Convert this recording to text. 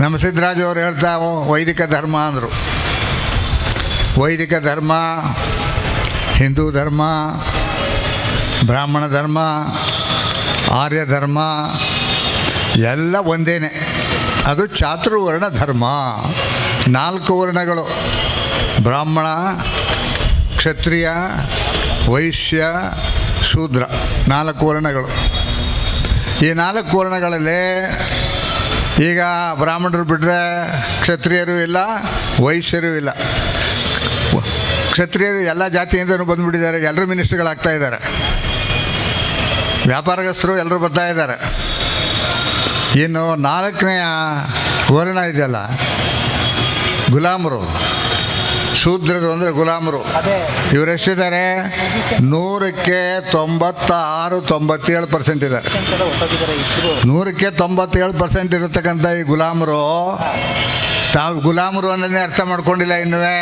ನಮ್ಮ ಸಿದ್ದರಾಜು ಅವರು ಹೇಳ್ತಾ ವೈದಿಕ ಧರ್ಮ ಅಂದರು. ವೈದಿಕ ಧರ್ಮ, ಹಿಂದೂ ಧರ್ಮ, ಬ್ರಾಹ್ಮಣ ಧರ್ಮ, ಆರ್ಯ ಧರ್ಮ, ಎಲ್ಲ ಒಂದೇನೆ. ಅದು ಚಾತುರ್ವರ್ಣ ಧರ್ಮ. ನಾಲ್ಕು ವರ್ಣಗಳು. ಬ್ರಾಹ್ಮಣ, ಕ್ಷತ್ರಿಯ, ವೈಶ್ಯ, ಶೂದ್ರ. ನಾಲ್ಕು ವರ್ಣಗಳು. ಈ ನಾಲ್ಕು ವರ್ಣಗಳಲ್ಲಿ ಈಗ ಬ್ರಾಹ್ಮಣರು ಬಿಟ್ಟರೆ ಕ್ಷತ್ರಿಯರು ಇಲ್ಲ, ವೈಶ್ಯರು ಇಲ್ಲ. ಕ್ಷತ್ರಿಯರು ಎಲ್ಲ ಜಾತಿಯಿಂದನೂ ಬಂದುಬಿಟ್ಟಿದ್ದಾರೆ ಎಲ್ಲರೂ ಮಿನಿಸ್ಟ್ರುಗಳಾಗ್ತಾ ಇದ್ದಾರೆ. ವ್ಯಾಪಾರಗಸ್ತರು ಎಲ್ಲರೂ ಬರ್ತಾ ಇದ್ದಾರೆ. ಇನ್ನು ನಾಲ್ಕನೆಯ ವರ್ಣ ಇದೆಯಲ್ಲ, ಗುಲಾಮರು. ಶೂದ್ರರು ಅಂದರೆ ಗುಲಾಮರು. ಇವರೆಷ್ಟಿದ್ದಾರೆ? ನೂರಕ್ಕೆ ತೊಂಬತ್ತಾರು ತೊಂಬತ್ತೇಳು ಪರ್ಸೆಂಟ್ ಇದೆ. ನೂರಕ್ಕೆ ತೊಂಬತ್ತೇಳು ಪರ್ಸೆಂಟ್ ಇರತಕ್ಕಂಥ ಈ ಗುಲಾಮರು ತಾವು ಗುಲಾಮರು ಅನ್ನೋದನ್ನೇ ಅರ್ಥ ಮಾಡ್ಕೊಂಡಿಲ್ಲ ಇನ್ನುವೇ.